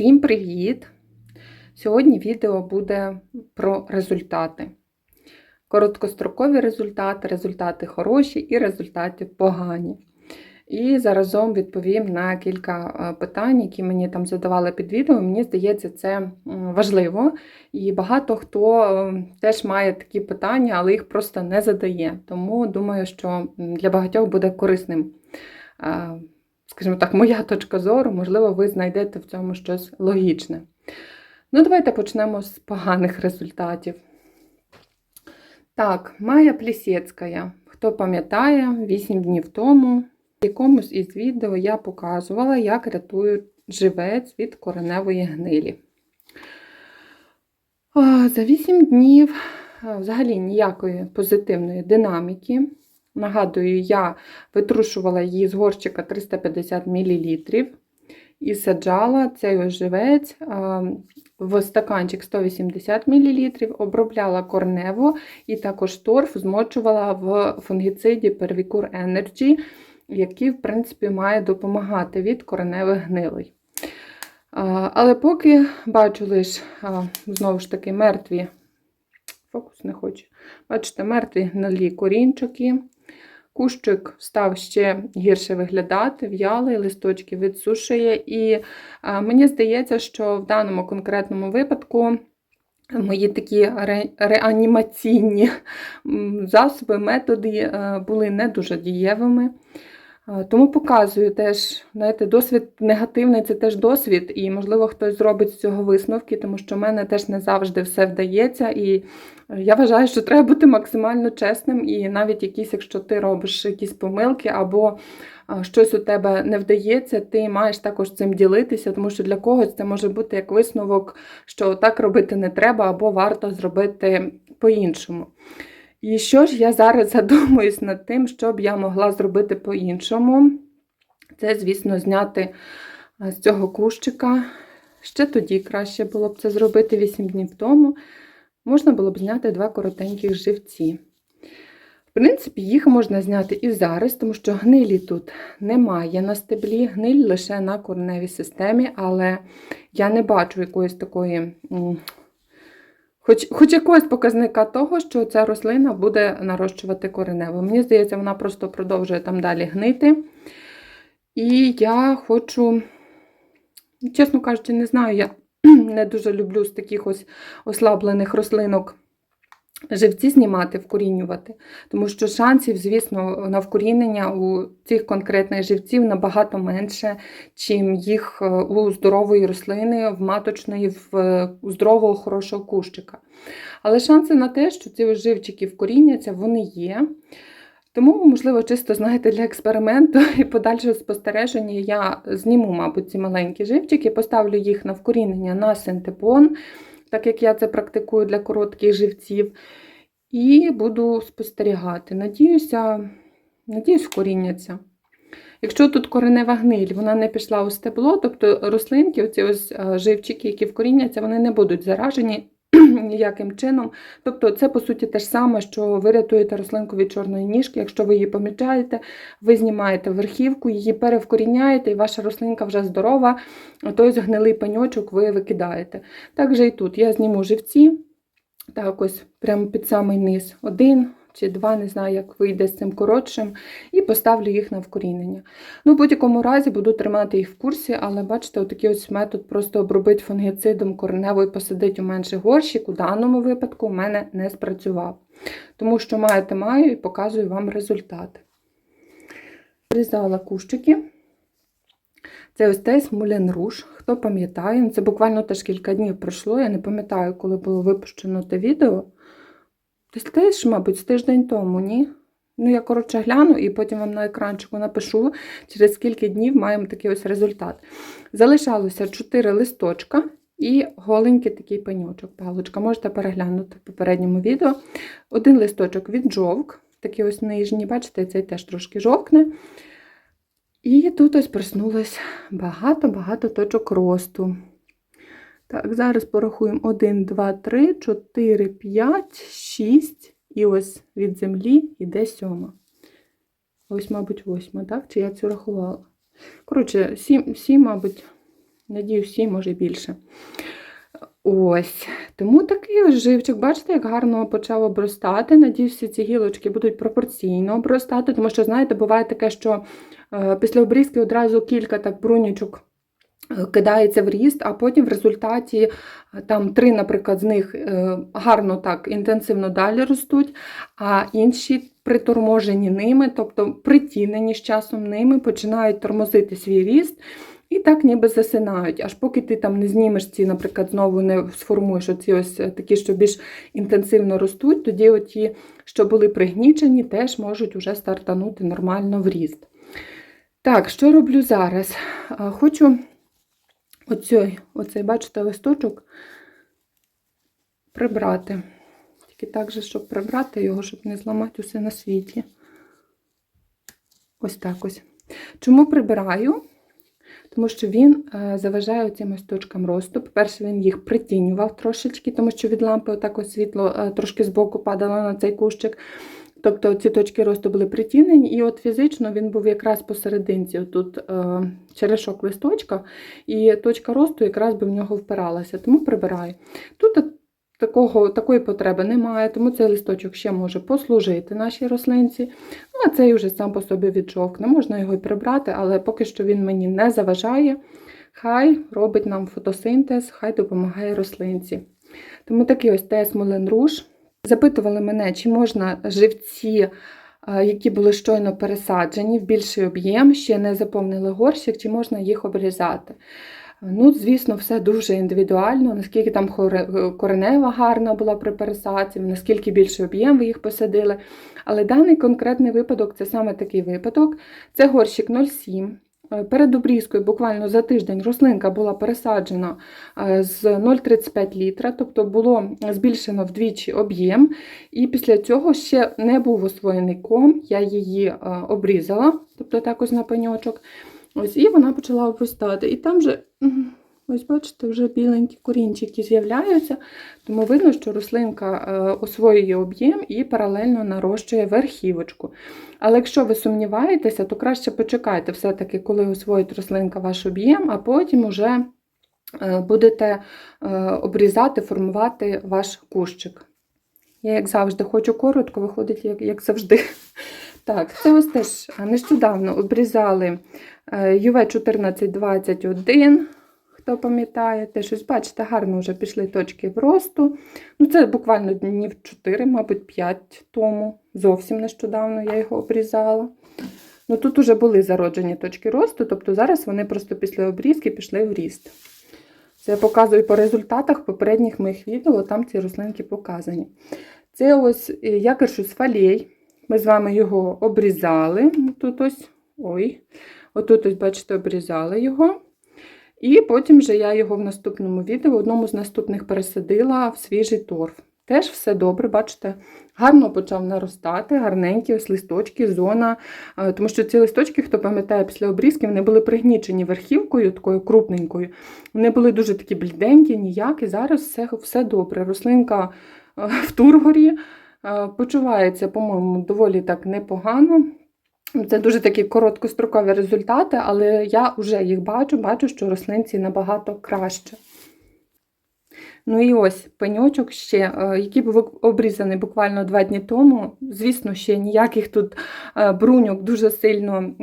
Всім привіт! Сьогодні відео буде про результати. Короткострокові результати, результати хороші і результати погані. І заразом відповім на кілька е, питань, які мені там задавали під відео. Мені здається, це важливо. І багато хто е, теж має такі питання, але їх просто не задає. Тому думаю, що для багатьох буде корисним. Скажімо так, моя точка зору, можливо, ви знайдете в цьому щось логічне. Ну, давайте почнемо з поганих результатів. Так, Майя Плісецька. Хто пам'ятає, 8 днів тому в якомусь із відео я показувала, як рятують живець від кореневої гнилі. За 8 днів взагалі ніякої позитивної динаміки. Нагадую, я витрушувала її з горщика 350 мл і саджала цей ось живець а, в стаканчик 180 мл, обробляла корнево і також торф змочувала в фунгіциді Pervicur Energy, який, в принципі, має допомагати від кореневих гнилей. Але поки бачу лише, знову ж таки, мертві, фокус не хоче, бачите, мертві гнилі корінчики. Кущик став ще гірше виглядати, в'ялий, листочки відсушує. І а, мені здається, що в даному конкретному випадку мої такі ре, реанімаційні засоби, методи е, були не дуже дієвими. Е, Тому показую теж, знаєте, досвід негативний це теж досвід, і, можливо, хтось зробить з цього висновки, тому що в мене теж не завжди все вдається. І я вважаю, що треба бути максимально чесним, і навіть якісь, якщо ти робиш якісь помилки або щось у тебе не вдається, ти маєш також цим ділитися, тому що для когось це може бути як висновок, що так робити не треба, або варто зробити по-іншому. І що ж я зараз задумуюсь над тим, що б я могла зробити по-іншому. Це, звісно, зняти з цього кущика. Ще тоді краще було б це зробити 8 днів тому. Можна було б зняти два коротеньких живці. В принципі, їх можна зняти і зараз, тому що гнилі тут немає на стеблі, гниль лише на кореневій системі, але я не бачу якоїсь такої, хоч, хоч якогось показника того, що ця рослина буде нарощувати коренево. Мені здається, вона просто продовжує там далі гнити. І я хочу, чесно кажучи, не знаю, я не дуже люблю з таких ось ослаблених рослинок живці знімати, вкорінювати. Тому що шансів, звісно, на вкорінення у цих конкретних живців набагато менше, чим їх е, у здорової рослини, в маточної, в е, здорового, хорошого кущика. Але шанси на те, що ці живчики вкоріняться, вони є. Тому, можливо, чисто, знаєте, для експерименту і подальшого спостереження я зніму, мабуть, ці маленькі живчики, поставлю їх на вкорінення на синтепон, так як я це практикую для коротких живців, і буду спостерігати. Надіюся, надіюсь, вкоріняться. Якщо тут коренева гниль, вона не пішла у стебло, тобто рослинки, оці ось е, живчики, які вкоріняться, вони не будуть заражені ніяким чином. Тобто, це, по суті, те ж саме, що ви рятуєте рослинку від чорної ніжки. Якщо ви її помічаєте, ви знімаєте верхівку, її перевкоріняєте, і ваша рослинка вже здорова, а той гнилий пеньочок ви викидаєте. Так же і тут я зніму живці, так ось прямо під самий низ. Один чи два, не знаю, як вийде з цим коротшим, і поставлю їх на вкорінення. Ну, в будь-якому разі буду тримати їх в курсі, але бачите, отакий ось метод просто обробити фунгіцидом коренево і посадити у менший горщик, у даному випадку у мене не спрацював. Тому що маєте маю і показую вам результати. Вирізала кущики. Це ось тесь Мулен Руш. Хто пам'ятає, ну, це буквально теж кілька днів пройшло. Я не пам'ятаю, коли було випущено те відео. Десь теж, мабуть, з тиждень тому, ні? Ну, я, коротше, гляну і потім вам на екранчику напишу, через скільки днів маємо такий ось результат. Залишалося 4 листочка і голенький такий пеньочок, палочка. Можете переглянути в попередньому відео. Один листочок від жовк, такий ось нижній, бачите, цей теж трошки жовкне. І тут ось проснулось багато-багато точок росту. Так, зараз порахуємо 1, 2, 3, 4, 5, 6. І ось від землі йде сьома. Ось, мабуть, восьма, так? Чи я цю рахувала? Коротше, сім, сім, мабуть, Надію, всі, може більше. Ось. Тому такий ось живчик, бачите, як гарно почав обростати. Надіюсь, всі ці гілочки будуть пропорційно обростати, тому що, знаєте, буває таке, що е, після обрізки одразу кілька так брунючок кидається в ріст, а потім в результаті е, там три, наприклад, з них е, гарно так інтенсивно далі ростуть, а інші приторможені ними, тобто притінені з часом ними, починають тормозити свій ріст. І так ніби засинають, аж поки ти там не знімеш ці, наприклад, знову не сформуєш оці ось е, такі, що більш інтенсивно ростуть, тоді оті, що були пригнічені, теж можуть уже стартанути нормально в ріст. Так, що роблю зараз? Хочу оцей, оцей, бачите, листочок прибрати. Тільки так же, щоб прибрати його, щоб не зламати усе на світі. Ось так ось. Чому прибираю? Тому що він е, заважає цим ось точкам росту. По-перше, він їх притінював трошечки, тому що від лампи отак ось світло е, трошки збоку падало на цей кущик. Тобто ці точки росту були притінені, і от фізично він був якраз посерединці, тут е, черешок листочка, і точка росту якраз би в нього впиралася, тому прибираю. Тут такого, такої потреби немає, тому цей листочок ще може послужити нашій рослинці. Ну, а цей вже сам по собі віджовкне. Можна його і прибрати, але поки що він мені не заважає. Хай робить нам фотосинтез, хай допомагає рослинці. Тому такий ось тес Moulin Rouge. Запитували мене, чи можна живці, е, які були щойно пересаджені в більший об'єм, ще не заповнили горщик, чи можна їх обрізати. Ну, звісно, все дуже індивідуально, наскільки там коренева гарна була при пересадці, наскільки більший об'єм ви їх посадили. Але даний конкретний випадок це саме такий випадок. Це горщик 0,7. Е, Перед обрізкою буквально за тиждень рослинка була пересаджена е, з 0,35 літра, тобто було збільшено вдвічі об'єм. І після цього ще не був освоєний ком, я її е, обрізала, тобто так ось на пеньочок. Ось, і вона почала обростати. І там вже, м, ось бачите, вже біленькі корінчики з'являються, тому видно, що рослинка е, освоює об'єм і паралельно нарощує верхівочку. Але якщо ви сумніваєтеся, то краще почекайте все-таки, коли освоїть рослинка ваш об'єм, а потім уже е, будете е, обрізати, формувати ваш кущик. Я, як завжди, хочу коротко, виходить, як, як завжди. Так, це ось теж нещодавно обрізали UV 1421. Хто пам'ятає, теж ось, бачите, гарно вже пішли точки в росту. Ну, це буквально днів 4, мабуть, 5 тому. Зовсім нещодавно я його обрізала. Ну, тут вже були зароджені точки росту, тобто зараз вони просто після обрізки пішли в ріст. Це я показую по результатах попередніх моїх відео, там ці рослинки показані. Це ось е, якоршус фалей. Ми з вами його обрізали. Тут ось, ой, отут, ось, бачите, обрізали його. І потім вже я його в наступному відео, в одному з наступних пересадила в свіжий торф. Теж все добре, бачите, гарно почав наростати, гарненькі ось листочки, зона. Е, Тому що ці листочки, хто пам'ятає, після обрізки, вони були пригнічені верхівкою, такою крупненькою. Вони були дуже такі бліденькі, ніякі. Зараз все, все добре. Рослинка е, в тургорі е, почувається, по-моєму, доволі так непогано. Це дуже такі короткострокові результати, але я вже їх бачу, бачу, що рослинці набагато краще. Ну і ось пеньочок ще, е, який був обрізаний буквально два дні тому. Звісно, ще ніяких тут е, бруньок дуже сильно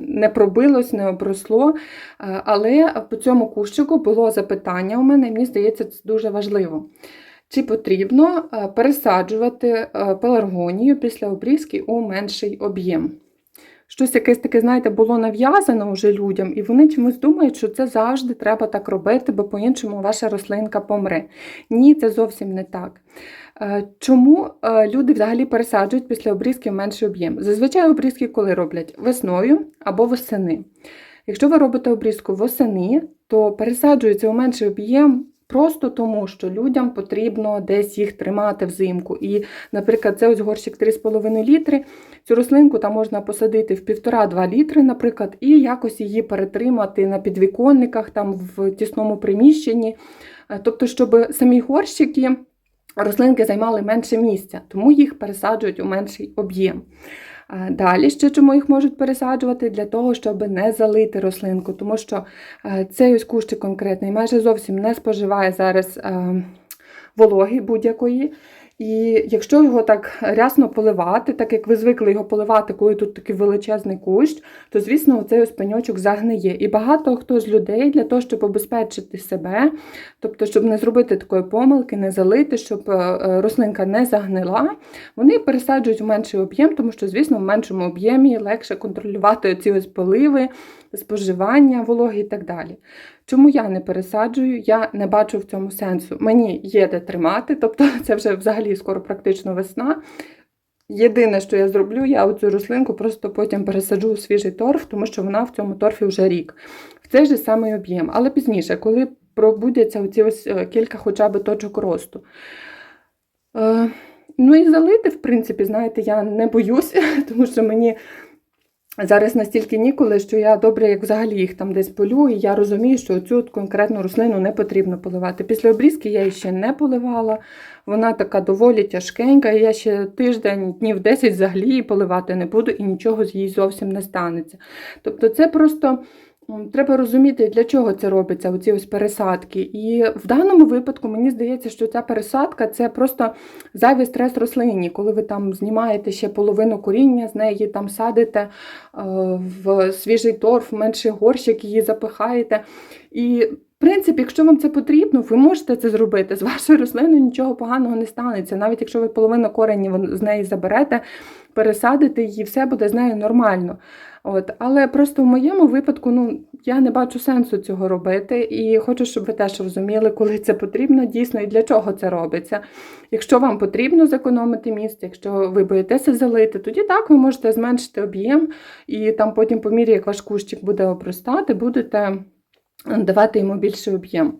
не пробилось, не обросло. Е, Але по цьому кущику було запитання у мене, мені здається, це дуже важливо. Чи потрібно пересаджувати пеларгонію після обрізки у менший об'єм? Щось якесь таке, знаєте, було нав'язано вже людям, і вони чомусь думають, що це завжди треба так робити, бо по-іншому ваша рослинка помре. Ні, це зовсім не так. Е, Чому е, люди взагалі пересаджують після обрізки в менший об'єм? Зазвичай обрізки коли роблять? Весною або восени. Якщо ви робите обрізку восени, то пересаджується у менший об'єм просто тому, що людям потрібно десь їх тримати взимку. І, наприклад, це ось горщик 3,5 літри. Цю рослинку там можна посадити в 1,5-2 літри, наприклад, і якось її перетримати на підвіконниках, там в тісному приміщенні. Е, Тобто, щоб самі горщики, рослинки займали менше місця, тому їх пересаджують у менший об'єм. Далі ще чому їх можуть пересаджувати для того, щоб не залити рослинку, тому що е, цей ось кущик конкретний майже зовсім не споживає зараз е, вологи будь-якої. І якщо його так рясно поливати, так як ви звикли його поливати, коли тут такий величезний кущ, то звісно цей ось пеньочок загниє. І багато хто з людей для того, щоб обезпечити себе, тобто, щоб не зробити такої помилки, не залити, щоб е, рослинка не загнила, вони пересаджують в менший об'єм, тому що, звісно, в меншому об'ємі легше контролювати ці ось поливи, споживання, вологи і так далі. Чому я не пересаджую? Я не бачу в цьому сенсу. Мені є де тримати, тобто це вже взагалі скоро практично весна. Єдине, що я зроблю, я оцю рослинку просто потім пересаджу у свіжий торф, тому що вона в цьому торфі вже рік. В цей же самий об'єм. Але пізніше, коли пробудяться оці ось е, кілька хоча б точок росту. Е, ну і залити, в принципі, знаєте, я не боюсь, тому що мені зараз настільки ніколи, що я добре, як взагалі їх там десь полю, і я розумію, що цю конкретну рослину не потрібно поливати. Після обрізки я її ще не поливала. Вона така доволі тяжкенька, і я ще тиждень, днів 10 взагалі її поливати не буду, і нічого з її зовсім не станеться. Тобто, це просто. Треба розуміти, для чого це робиться, оці ось пересадки. І в даному випадку мені здається, що ця пересадка це просто зайвий стрес рослині, коли ви там знімаєте ще половину коріння з неї, там садите е, в свіжий торф, менший горщик, її запихаєте. І принципі, якщо вам це потрібно, ви можете це зробити. З вашою рослиною нічого поганого не станеться. Навіть якщо ви половину коренів з неї заберете, пересадите її, все буде з нею нормально. От, але просто в моєму випадку, ну я не бачу сенсу цього робити, і хочу, щоб ви теж розуміли, коли це потрібно дійсно і для чого це робиться. Якщо вам потрібно зекономити місце, якщо ви боїтеся залити, тоді так ви можете зменшити об'єм, і там потім, по мірі, як ваш кущик буде обростати, будете давати йому більший об'єм.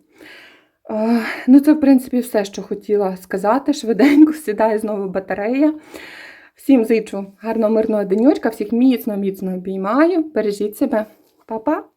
Е, Ну, це, в принципі, все, що хотіла сказати. Швиденько сідає знову батарея. Всім зичу гарного мирного денечка, всіх міцно, міцно обіймаю. Бережіть себе. Па-па!